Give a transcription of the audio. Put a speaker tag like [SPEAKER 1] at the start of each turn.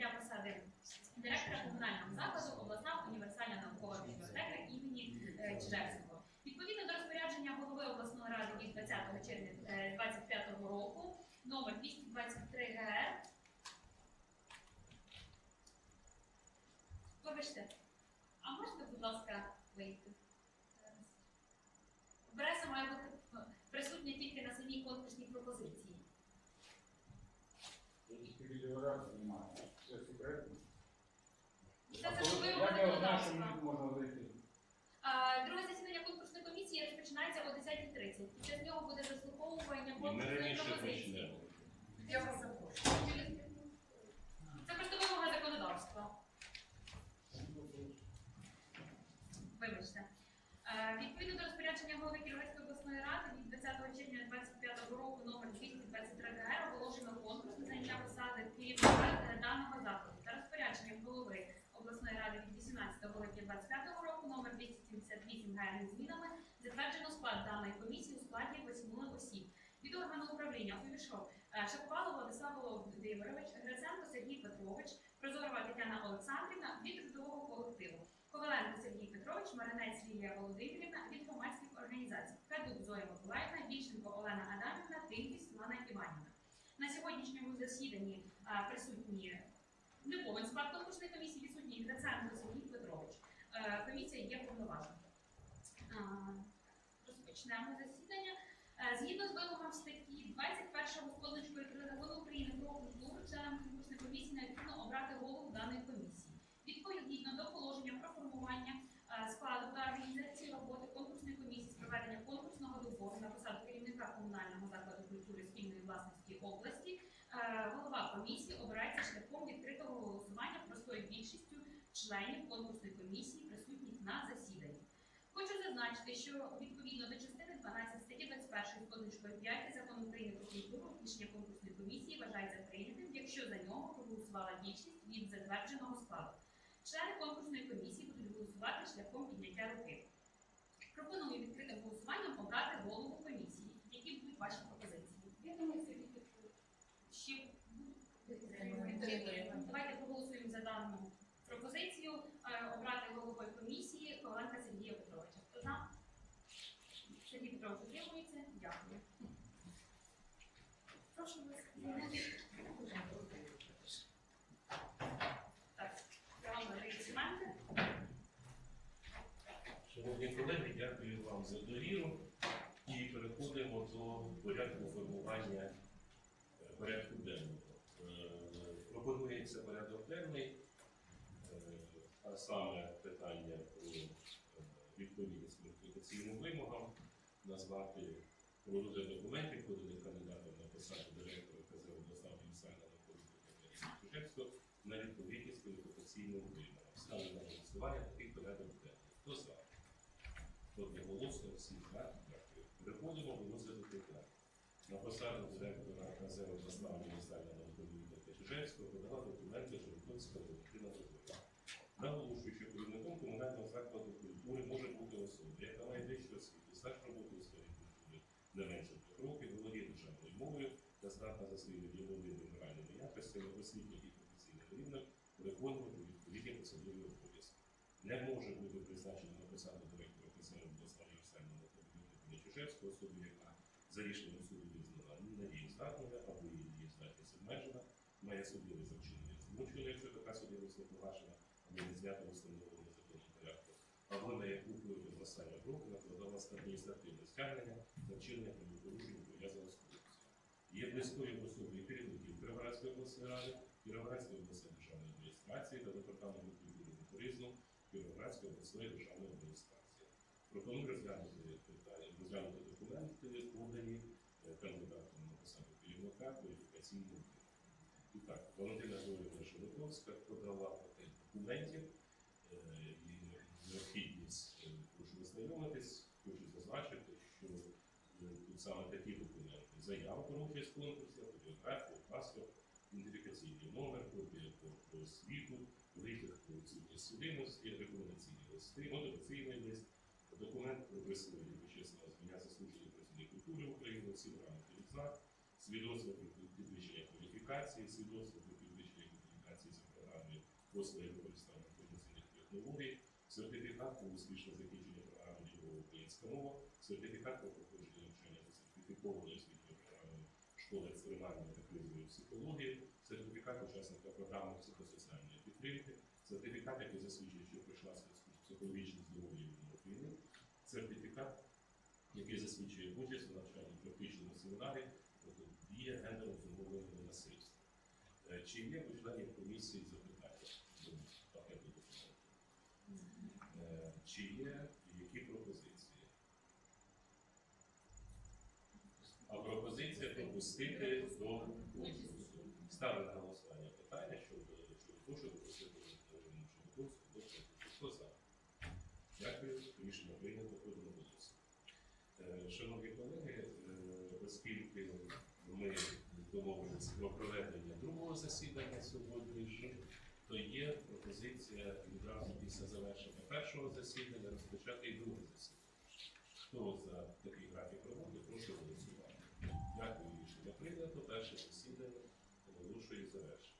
[SPEAKER 1] прийняття посади директора комунального закладу обласна універсальна наукова бібліотека імені е, Чижевського. Відповідно до розпорядження голови обласної ради від 20 червня 2025 року номер 223 ГР. Вибачте, а можете, будь ласка, вийти? Преса має бути ну, присутня тільки на самій конкурсній пропозиції.
[SPEAKER 2] Тільки відеоряд знімати. Це секретно.
[SPEAKER 1] Це
[SPEAKER 2] А
[SPEAKER 1] за
[SPEAKER 2] коли- можна зайти?
[SPEAKER 1] Друге засідання конкурсної комісії розпочинається о 10.30. Під час нього буде заслуховування конкурсної пропозиції. Я вас запрошую. Це просто вимога законодавства. Вибачте. Відповідно до розпорядження голови Кіровецької обласної ради від 20 червня 2025 року номер 223 ДГ оголошено конкурс на заняття посади керівника е, даного закладу. За розпорядженням голови обласної ради від 18 липня 2025 року номер 278 змінами затверджено склад даної комісії у складі 8 осіб. Від органу управління увійшов е, Шаповалов Владислав Володимирович, Гриценко Сергій Петрович, Прозорова Тетяна Олександрівна від трудового колективу. Коваленко Сергій Петрович, Маринець Лілія Володимирівна від громадських організацій, Федук Зоя Миколаївна, Вільченко Олена Адамівна, Тимкіс Світлана Іванівна. На сьогоднішньому засіданні присутні не повен склад конкурсної комісії, відсутній Гриценко Сергій Петрович. Е, Комісія є повноважена. Розпочнемо засідання. Е, Згідно з вимогами статті 21 з позначкою 3 закону України про культуру, членам конкурсної комісії необхідно обрати голову даної комісії. Відповідно до положення про формування е, складу та організації роботи конкурсної комісії з проведення конкурсного добору на посаду керівника комунального закладу культури спільної власності області, е, голова комісії обирається шляхом відкритого голосування простою більшістю членів конкурсної комісії, присутніх на засіданні. Зазначити, що відповідно до частини 12 статті 21 з позначкою 5 закону України про культуру рішення конкурсної комісії вважається прийнятим, якщо за нього проголосувала більшість від затвердженого складу. Члени конкурсної комісії будуть голосувати шляхом підняття руки. Пропоную відкритим голосуванням обрати голову комісії. Які будуть ваші пропозиції?
[SPEAKER 3] Я думаю, це від
[SPEAKER 1] Ще давайте проголосуємо за дану пропозицію е, обрати головою комісії Коваленка Сергія Петровича. Хто за? Сергій Петрович утримується. Дякую. Прошу вас. Так, я вам надаю документи.
[SPEAKER 4] Шановні колеги, дякую вам за довіру. І переходимо до порядку формування е, порядку денного. Е, Пропонується порядок денний, е, а саме питання про відповідність кваліфікаційним вимогам, назвати розгляд документів, поданих кандидатом на посаду директора КЗ обласна універсальна наукової Чужевського на відповідність кваліфікаційним вимогам. Ставлю на голосування такий порядок денний. Хто за? Одноголосно всі за. Дякую. Переходимо до розгляду питань. На посаду директора КЗ обласна універсальна наукової Чужевського подала документи Жовтовського Валентина Петровича. Наголошую, що керівником комунального закладу культури може бути особа, яка має вищу освіту, стаж роботи у сфері культури не менше трьох років, володіє державною мовою та здатна за своїми діловими моральними якостями освітніх і професійних рівнях виконувати відповідні посадові обов'язки. Не може бути призначена на посаду директора КСР обласної універсальної наукової Чужевського особи, яка за рішенням суду визнана недієздатною або її дієздатність обмежена, має судове завчинення змучення, якщо така судимість не погашена, або не знята в установленому законом порядку, або на яку протягом останнього року накладалось адміністративне стягнення за вчинення правопорушень пов'язаних з корупцією. Є близькою особою керівників Кіровоградської обласної ради, Кіровоградської обласної державної адміністрації та департаменту культури та туризму Кіровоградської обласної державної адміністрації. Пропоную розглянути питання, розглянути документи, подані е, кандидатом на посаду керівника кваліфікаційного. І так, Валентина Зоївна Шеликовська подала пакет документів е, необхідність, е, прошу ознайомитись, хочу зазначити, що е, тут саме такі документи. Заява про участь конкурсі, фотографія, паспорт, ідентифікаційний номер, копія про, освіту, витяг про відсутність судимості, рекомендаційні листи, мотиваційний лист, документ про присвоєння почесного звання заслужений працівник культури України, всі грамоти відзнак, свідоцтво про підвищення кваліфікації, свідоцтво про підвищення кваліфікації за програмою послуги використання інформаційних технологій, сертифікат про успішне закінчення програми лівого українська мова, сертифікат про проходження навчання за сертифікованою освітньою програмою школи екстремальної та кризової психології, сертифікат учасника програми психосоціальної підтримки, сертифікат, який засвідчує, що пройшла психологічне здоров'я від війни, сертифікат, який засвідчує участь у навчанні в практичному семінарі тобто дія гендерно зумовленого насильства. Е, Чи є у комісії запитання до пакету Чи є і які пропозиції? А пропозиція пропустити до конкурсу. Ставлю на голосування питання щодо того, щоб допустити до конкурсу. Хто за? Дякую. Рішення прийнято одноголосно. Е, Шановні колеги, е, оскільки ми домовилися про проведення другого засідання сьогодні, то є пропозиція відразу після завершення першого засідання розпочати і друге засідання. Хто за такий графік роботи, прошу голосувати. Дякую, рішення прийнято. Перше засідання оголошую завершення.